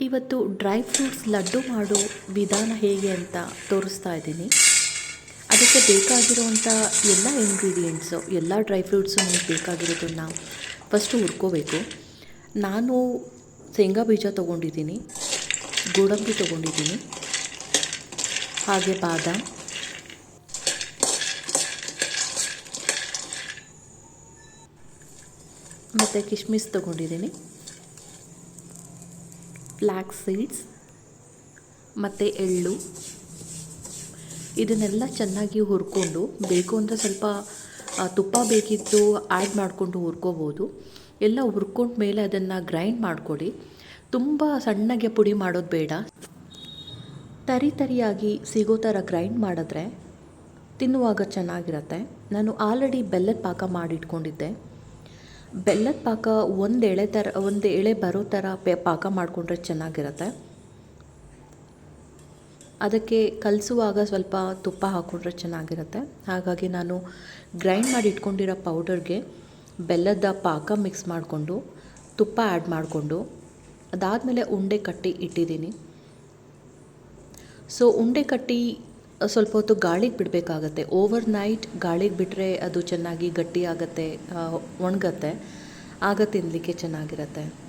ಇವತ್ತು dry fruits laddu ಮಾಡೋ ವಿಧಾನ ಹೇಗೆ ಅಂತ ತೋರಿಸ್ತಾ ಇದ್ದೀನಿ. ಅದಕ್ಕೆ ಬೇಕಾಗಿರುವಂಥ ಎಲ್ಲ ಇಂಗ್ರೀಡಿಯೆಂಟ್ಸು ಎಲ್ಲ ಡ್ರೈ ಫ್ರೂಟ್ಸು ನಮಗೆ ಬೇಕಾಗಿರೋದನ್ನು ಫಸ್ಟು ಹುರ್ಕೋಬೇಕು. ನಾನು ಶೇಂಗಾ ಬೀಜ ತೊಗೊಂಡಿದ್ದೀನಿ, ಗೋಡಂಬಿ ತೊಗೊಂಡಿದ್ದೀನಿ, ಹಾಗೆ ಬಾದಾಮ್. ಮತ್ತು ಕಿಶ್ಮಿಸ್ ತೊಗೊಂಡಿದ್ದೀನಿ. ಫ್ಲ್ಯಾಕ್ಸ್ ಸೀಡ್ಸ್ ಮತ್ತು ಎಳ್ಳು. ಇದನ್ನೆಲ್ಲ ಚೆನ್ನಾಗಿ ಹುರ್ಕೊಂಡು, ಬೇಕು ಅಂತ ಸ್ವಲ್ಪ ತುಪ್ಪ ಬೇಕಿತ್ತು ಆ್ಯಡ್ ಮಾಡಿಕೊಂಡು ಹುರ್ಕೋಬೋದು. ಎಲ್ಲ ಹುರ್ಕೊಂಡ ಮೇಲೆ ಅದನ್ನು ಗ್ರೈಂಡ್ ಮಾಡಿಕೊಡಿ. ತುಂಬ ಸಣ್ಣಗೆ ಪುಡಿ ಮಾಡೋದು ಬೇಡ. ತರಿ ತರಿಯಾಗಿ ಸಿಗೋ ಥರ ಗ್ರೈಂಡ್ ಮಾಡಿದ್ರೆ ತಿನ್ನುವಾಗ ಚೆನ್ನಾಗಿರತ್ತೆ. ನಾನು ಆಲ್ರೆಡಿ ಬೆಲ್ಲದ ಪಾಕ ಮಾಡಿಟ್ಕೊಂಡಿದ್ದೆ. ಬೆಲ್ಲದ ಪಾಕ ಒಂದು ಎಳೆ ಥರ ಒಂದು ಎಳೆ ಬರೋ ಥರ ಪಾಕ ಮಾಡಿಕೊಂಡ್ರೆ ಚೆನ್ನಾಗಿರುತ್ತೆ. ಅದಕ್ಕೆ ಕಲಿಸುವಾಗ ಸ್ವಲ್ಪ ತುಪ್ಪ ಹಾಕ್ಕೊಂಡ್ರೆ ಚೆನ್ನಾಗಿರುತ್ತೆ. ಹಾಗಾಗಿ ನಾನು ಗ್ರೈಂಡ್ ಮಾಡಿ ಇಟ್ಕೊಂಡಿರೋ ಪೌಡರ್ಗೆ ಬೆಲ್ಲದ ಪಾಕ ಮಿಕ್ಸ್ ಮಾಡಿಕೊಂಡು, ತುಪ್ಪ ಆ್ಯಡ್ ಮಾಡಿಕೊಂಡು, ಅದಾದಮೇಲೆ ಉಂಡೆ ಕಟ್ಟಿ ಇಟ್ಟಿದ್ದೀನಿ. ಸೊ, ಉಂಡೆ ಕಟ್ಟಿ ಸ್ವಲ್ಪ ಹೊತ್ತು ಗಾಳಿಗೆ ಬಿಡಬೇಕಾಗತ್ತೆ. ಓವರ್ ನೈಟ್ ಗಾಳಿಗೆ ಬಿಟ್ಟರೆ ಅದು ಚೆನ್ನಾಗಿ ಗಟ್ಟಿಯಾಗತ್ತೆ ಒಣಗತ್ತೆ. ಆಗ ತಿನ್ನಲಿಕ್ಕೆ ಚೆನ್ನಾಗಿರುತ್ತೆ.